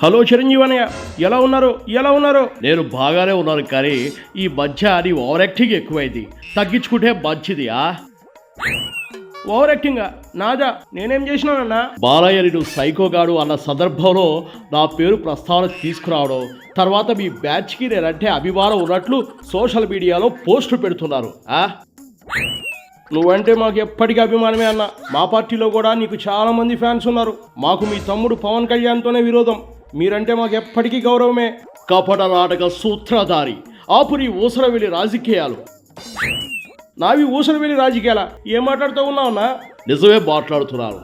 Hello Chiranjeevi అన్నయ్య ఎలా ఉన్నారు? ఎలా ఉన్నారు? నేను బాగానే ఉన్నాను కానీ ఈ మధ్య నీ ఓవర్ యాక్టింగ్ ఎక్కువైంది. తగ్గించుకుంటే మంచిది ఆ? ఓవర్ యాక్టింగ్ నాదా? నేనేం చేసినానన్నా బాలయ్య నువ్వు సైకోగాడు అన్న సందర్భంలో నా పేరు ప్రస్తావన తీసుకురావడం తర్వాత మీ బ్యాచ్కి నేనంటే అభిమానం ఉన్నట్లు సోషల్ మీడియాలో పోస్టులు పెడుతున్నారు ఆ? నువ్వంటే మాకు ఎప్పటికీ అభిమానమే అన్న. మా పార్టీలో కూడా నీకు చాలా మంది ఫ్యాన్స్ ఉన్నారు. మాకు మీ తమ్ముడు పవన్ కళ్యాణ్తోనే విరోధం. మీరంటే మాకు ఎప్పటికీ గౌరవమే. కపట నాటక సూత్రధారి. ఆపురి ఊసరవెల్లి రాజకీయాలు. నావి ఊసరవెల్లి రాజకీయాల? ఏం మాట్లాడుతూ ఉన్నావునా నిజమే మాట్లాడుతున్నాను.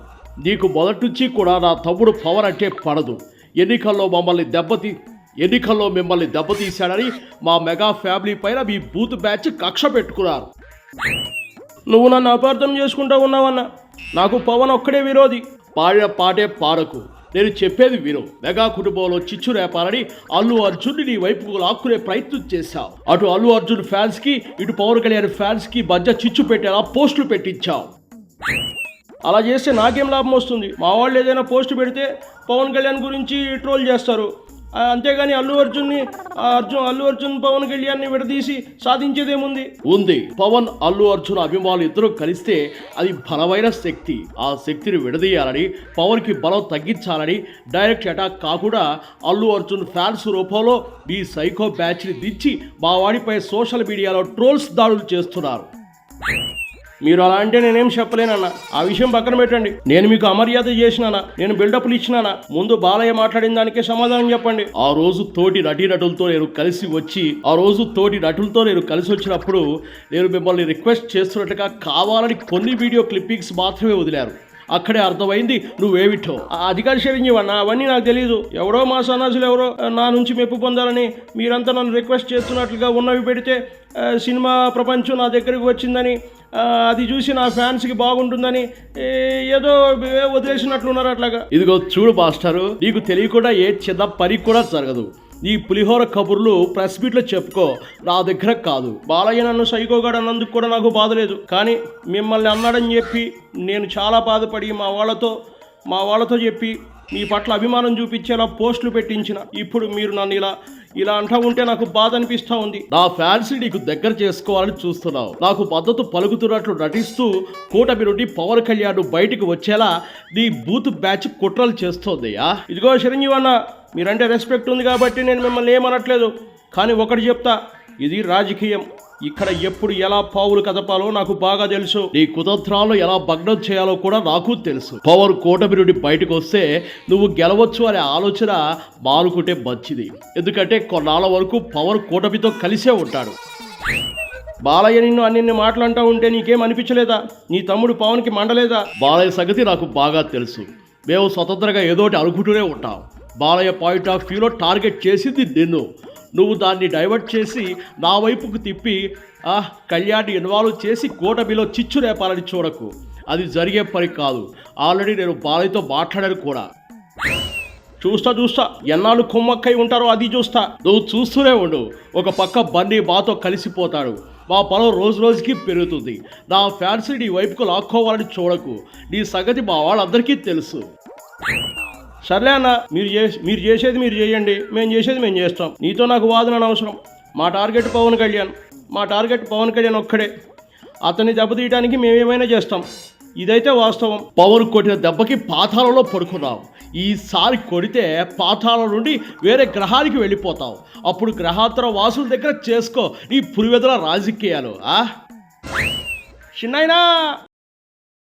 నీకు మొదటి కూడా నా తమ్ముడు పవన్ అంటే పడదు. ఎన్నికల్లో మమ్మల్ని దెబ్బతీ ఎన్నికల్లో మిమ్మల్ని దెబ్బతీశాడని మా మెగా ఫ్యామిలీ పైన మీ బూత్ బ్యాచ్ కక్ష పెట్టుకున్నారు. నువ్వు నన్ను అపార్థం చేసుకుంటా ఉన్నావన్న. నాకు పవన్ ఒక్కడే విరోధి. పాడిన పాటే పాడకు. నేను చెప్పేది విను. మెగా కుటుంబంలో చిచ్చు రేపాలని అల్లు అర్జున్ నీ వైపుకు లాక్కునే ప్రయత్నం చేశావు. అటు అల్లు అర్జున్ ఫ్యాన్స్కి ఇటు పవన్ కళ్యాణ్ ఫ్యాన్స్కి మధ్య చిచ్చు పెట్టేలా పోస్టులు పెట్టించావు. అలా చేస్తే నాకేం లాభం వస్తుంది? మా వాళ్ళు ఏదైనా పోస్ట్ పెడితే పవన్ కళ్యాణ్ గురించి ట్రోల్ చేస్తారు. అంతేగాని అల్లు అర్జున్ని అర్జున్ అల్లు అర్జున్ పవన్ కళ్యాణ్ని విడదీసి సాధించేదేముంది? ఉంది. పవన్ అల్లు అర్జున్ అభిమానులు ఇద్దరు కలిస్తే అది బలమైన శక్తి. ఆ శక్తిని విడదీయాలని పవన్కి బలం తగ్గించాలని డైరెక్ట్ అటాక్ కాకుండా అల్లు అర్జున్ ఫ్యాన్స్ రూపంలో మీ సైకో బ్యాచ్ని దించి మా వాడిపై సోషల్ మీడియాలో ట్రోల్స్ దాడులు చేస్తున్నారు. మీరు అలా అంటే నేనేం చెప్పలేనన్న. ఆ విషయం పక్కన పెట్టండి. నేను మీకు అమర్యాద చేసినానా? నేను బిల్డప్లు ఇచ్చినానా? ముందు బాలయ్య మాట్లాడిన దానికే సమాధానం చెప్పండి. ఆ రోజు తోటి నటీనటులతో నేను కలిసి వచ్చి ఆ రోజు తోటి నటులతో నేను కలిసి వచ్చినప్పుడు నేను మిమ్మల్ని రిక్వెస్ట్ చేస్తున్నట్టుగా కావాలని కొన్ని వీడియో క్లిప్పింగ్స్ మాత్రమే వదిలారు. అక్కడే అర్థమైంది. నువ్వేమిటో? ఆ అధికారి చిరంజీవి అవన్నీ నాకు తెలియదు ఎవరో మా సన్నాసులు ఎవరో నా నుంచి మెప్పు పొందాలని మీరంతా నన్ను రిక్వెస్ట్ చేస్తున్నట్లుగా ఉన్నవి పెడితే సినిమా ప్రపంచం నా దగ్గరికి వచ్చిందని అది చూసి నా ఫ్యాన్స్కి బాగుంటుందని ఏదో వదిలేసినట్లున్నారు అట్లాగా. ఇదిగో చూడు మాస్టారు నీకు తెలియకుండా ఏ చిన్న పని కూడా జరగదు. ఈ పులిహోర కబుర్లు ప్రెస్ మీట్లో చెప్పుకో. నా దగ్గర కాదు. బాలయ్య నన్ను సైకోగాడు అన్నందుకు కూడా నాకు బాధ లేదు. కానీ మిమ్మల్ని అన్నాడని చెప్పి నేను చాలా బాధపడి మా వాళ్ళతో మా వాళ్ళతో చెప్పి మీ పట్ల అభిమానం చూపించేలా పోస్టులు పెట్టించిన. ఇప్పుడు మీరు నన్ను ఇలా ఇలా అంటా ఉంటే నాకు బాధ అనిపిస్తూ ఉంది. నా ఫ్యాన్స్ నీకు దగ్గర చేసుకోవాలని చూస్తున్నావు. నాకు మద్దతు పలుకుతున్నట్లు నటిస్తూ కూటమి నుండి పవన్ కళ్యాణ్ బయటికి వచ్చేలా నీ బూత్ బ్యాచ్ కుట్రలు చేస్తోందయ్యా ఇదిగో చిరంజీవి అన్న మీరంటే రెస్పెక్ట్ ఉంది కాబట్టి నేను మిమ్మల్ని ఏమనట్లేదు. కానీ ఒకటి చెప్తా ఇది రాజకీయం. ఇక్కడ ఎప్పుడు ఎలా పావులు కదపాలో నాకు బాగా తెలుసు. నీ కుతంత్రాలు ఎలా భగ్నం చేయాలో కూడా నాకు తెలుసు. పవర్ కూటమి నుండి బయటకు వస్తే నువ్వు గెలవచ్చు అనే ఆలోచన మానుకుంటే మంచిది. ఎందుకంటే కొన్నాళ్ళ వరకు పవర్ కూటమితో కలిసే ఉంటాడు. బాలయ్య నిన్ను అన్ని మాట్లాడుతూ ఉంటే నీకేం అనిపించలేదా? నీ తమ్ముడు పవన్కి మండలేదా? బాలయ్య సంగతి నాకు బాగా తెలుసు. మేము స్వతంత్రంగా ఏదోటి అనుకుంటూనే ఉంటాం. బాలయ్య పాయింట్ ఆఫ్ వ్యూలో టార్గెట్ చేసింది నిన్ను. నువ్వు దాన్ని డైవర్ట్ చేసి నా వైపుకు తిప్పి కళ్యాణ్ ఇన్వాల్వ్ చేసి కూటమిలో చిచ్చు రేపాలని చూడకు. అది జరిగే పని కాదు. ఆల్రెడీ నేను బాలయ్యతో మాట్లాడాను కూడా. చూస్తా చూస్తా. ఎన్నాళ్ళు కుమ్మక్కై ఉంటారో అది చూస్తా. నువ్వు చూస్తూనే ఉండు. ఒక పక్క బన్నీ మాతో కలిసిపోతాడు. మా పొలం రోజు రోజుకి పెరుగుతుంది. నా ఫ్యాన్స్ నీ వైపుకు లాక్కోవాలని చూడకు. నీ సంగతి మా వాళ్ళందరికీ తెలుసు. సర్లే అన్న మీరు చే మీరు చేసేది మీరు చేయండి. మేము చేసేది మేము చేస్తాం. నీతో నాకు వాదన అనవసరం. మా టార్గెట్ పవన్ కళ్యాణ్. మా టార్గెట్ పవన్ కళ్యాణ్ ఒక్కడే. అతన్ని దెబ్బతీయడానికి మేమేమైనా చేస్తాం. ఇదైతే వాస్తవం. పవన్ కొట్టిన దెబ్బకి పాతాళంలో పడుకున్నావు. ఈసారి కొడితే పాతాళం నుండి వేరే గ్రహానికి వెళ్ళిపోతావు. అప్పుడు గ్రహాంతర వాసుల దగ్గర చేసుకో. నీ పురివెదల రాజకీయాలు ఆ? చిన్నైనా